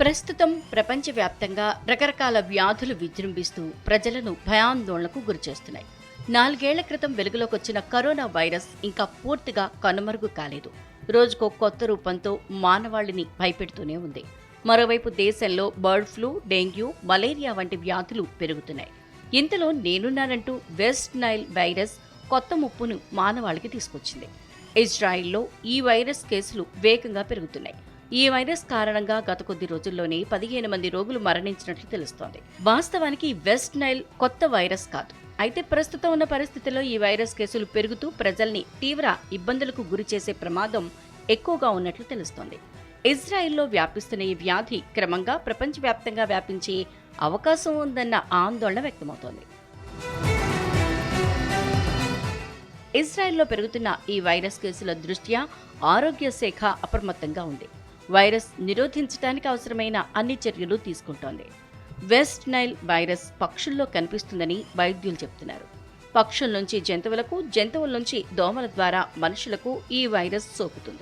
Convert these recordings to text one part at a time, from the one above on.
ప్రస్తుతం ప్రపంచవ్యాప్తంగా రకరకాల వ్యాధులు విజృంభిస్తూ ప్రజలను భయాందోళనకు గురిచేస్తున్నాయి. నాలుగేళ్ళ క్రితం వెలుగులోకి వచ్చిన కరోనా వైరస్ ఇంకా పూర్తిగా కనుమరుగు కాలేదు. రోజుకో కొత్త రూపంతో మానవాళిని భయపెడుతూనే ఉంది. మరోవైపు దేశంలో బర్డ్ ఫ్లూ డెంగ్యూ మలేరియా వంటి వ్యాధులు పెరుగుతున్నాయి. ఇంతలో నేనున్నానంటూ వెస్ట్ నైల్ వైరస్ కొత్త ముప్పును మానవాళికి తీసుకొచ్చింది. ఇజ్రాయిల్లో ఈ వైరస్ కేసులు వేగంగా పెరుగుతున్నాయి. ఈ వైరస్ కారణంగా గత కొద్ది రోజుల్లోనే పదిహేను మంది రోగులు మరణించినట్లు తెలుస్తోంది. వాస్తవానికి వెస్ట్ నైల్ కొత్త వైరస్ కాదు. అయితే ప్రస్తుతం ఉన్న పరిస్థితుల్లో ఈ వైరస్ కేసులు పెరుగుతూ ప్రజల్ని తీవ్ర ఇబ్బందులకు గురి చేసే ప్రమాదం ఎక్కువగా ఉన్నట్లు తెలుస్తోంది. ఇజ్రాయెల్లో వ్యాపిస్తున్న ఈ వ్యాధి క్రమంగా ప్రపంచవ్యాప్తంగా వ్యాపించే అవకాశం ఉందన్న ఆందోళన వ్యక్తమవుతోంది. ఇజ్రాయెల్లో పెరుగుతున్న ఈ వైరస్ కేసుల దృష్ట్యా ఆరోగ్య శాఖ అప్రమత్తంగా ఉంది. వైరస్ నిరోధించడానికి అవసరమైన అన్ని చర్యలు తీసుకుంటోంది. వెస్ట్ నైల్ వైరస్ పక్షుల్లో కనిపిస్తుందని వైద్యులు చెబుతున్నారు పక్షుల నుంచి జంతువులకు జంతువుల నుంచి దోమల ద్వారా మనుషులకు ఈ వైరస్ సోకుతుంది.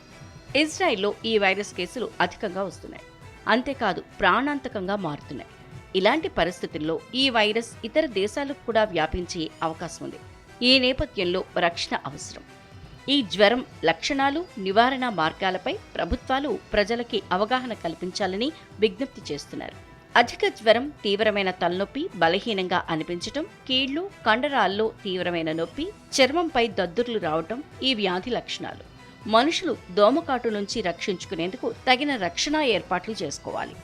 ఇజ్రాయెల్లో ఈ వైరస్ కేసులు అధికంగా వస్తున్నాయి. అంతేకాదు ప్రాణాంతకంగా మారుతున్నాయి. ఇలాంటి పరిస్థితుల్లో ఈ వైరస్ ఇతర దేశాలకు కూడా వ్యాపించే అవకాశం ఉంది. ఈ నేపథ్యంలో రక్షణ అవసరం. ఈ జ్వరం లక్షణాలు నివారణ మార్గాలపై ప్రభుత్వాలు ప్రజలకి అవగాహన కల్పించాలని విజ్ఞప్తి చేస్తున్నారు. అధిక జ్వరం తీవ్రమైన తలనొప్పి బలహీనంగా అనిపించటం కీళ్ళు కండరాల్లో తీవ్రమైన నొప్పి చర్మంపై దద్దుర్లు రావటం ఈ వ్యాధి లక్షణాలు. మనుషులు దోమకాటు నుంచి రక్షించుకునేందుకు తగిన రక్షణ ఏర్పాట్లు చేసుకోవాలి.